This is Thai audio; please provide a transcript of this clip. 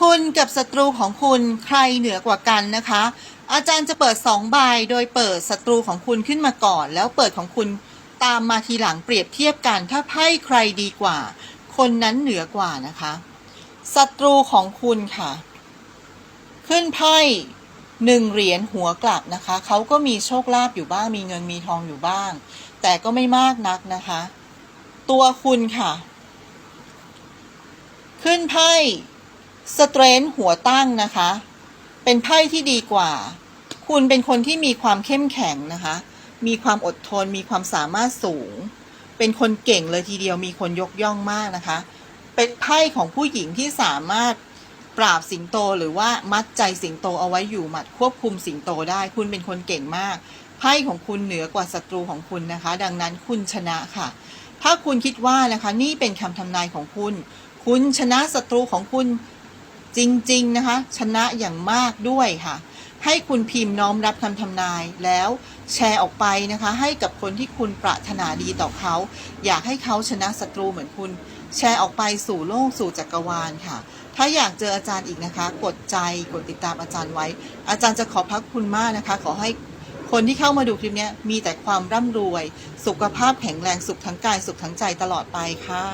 คุณกับศัตรูของคุณใครเหนือกว่ากันนะคะ อาจารย์จะเปิด2ใบโดยเปิดศัตรูของคุณขึ้นมาก่อน แล้วเปิดของคุณตามมาทีหลังเปรียบเทียบกัน ถ้าไพ่ใครดีกว่า คนนั้นเหนือกว่านะคะศัตรูของคุณค่ะ ขึ้นไพ่หนึ่งเหรียญหัวกลับนะคะ เขาก็มีโชคลาภอยู่บ้าง มีเงินมีทองอยู่บ้าง แต่ก็ไม่มากนักนะคะ ตัวคุณค่ะ ขึ้นไพ่ สเตรนท์หัวตั้งนะคะ เป็นไพ่ที่ดีกว่า คุณเป็นคนที่มีความเข้มแข็งนะคะ มีความอดทน มีความสามารถสูง เป็นคนเก่งเลยทีเดียว มีคนยกย่องมากนะคะ เป็นไพ่ของผู้หญิงที่สามารถปราบสิงโตหรือว่ามัดใจสิงโตเอาไว้อยู่หมัดควบคุมสิงโตได้ คุณเป็นคนเก่งมาก ไพ่ของคุณเหนือกว่าศัตรูของคุณนะคะ ดังนั้นคุณชนะค่ะ ถ้าคุณคิดว่านะคะนี่เป็นคำทำนายของคุณ คุณชนะศัตรูของคุณ จริง ๆ นะคะ ชนะอย่างมากด้วยค่ะ ให้คุณพิมพ์น้อมรับคำทำนายแล้วแชร์ออกไปนะคะ ให้กับคนที่คุณปรารถนาดีต่อเขา อยากให้เขาชนะศัตรูเหมือนคุณ แชร์ออกไปสู่โลกสู่จักรวาลค่ะ ถ้าอยากเจออาจารย์อีกนะคะ กดใจกดติดตามอาจารย์ไว้ อาจารย์จะขอพระคุณมากนะคะ ขอให้คนที่เข้ามาดูคลิปนี้มีแต่ความร่ำรวย สุขภาพแข็งแรงสุขทั้งกายสุขทั้งใจตลอดไปค่ะ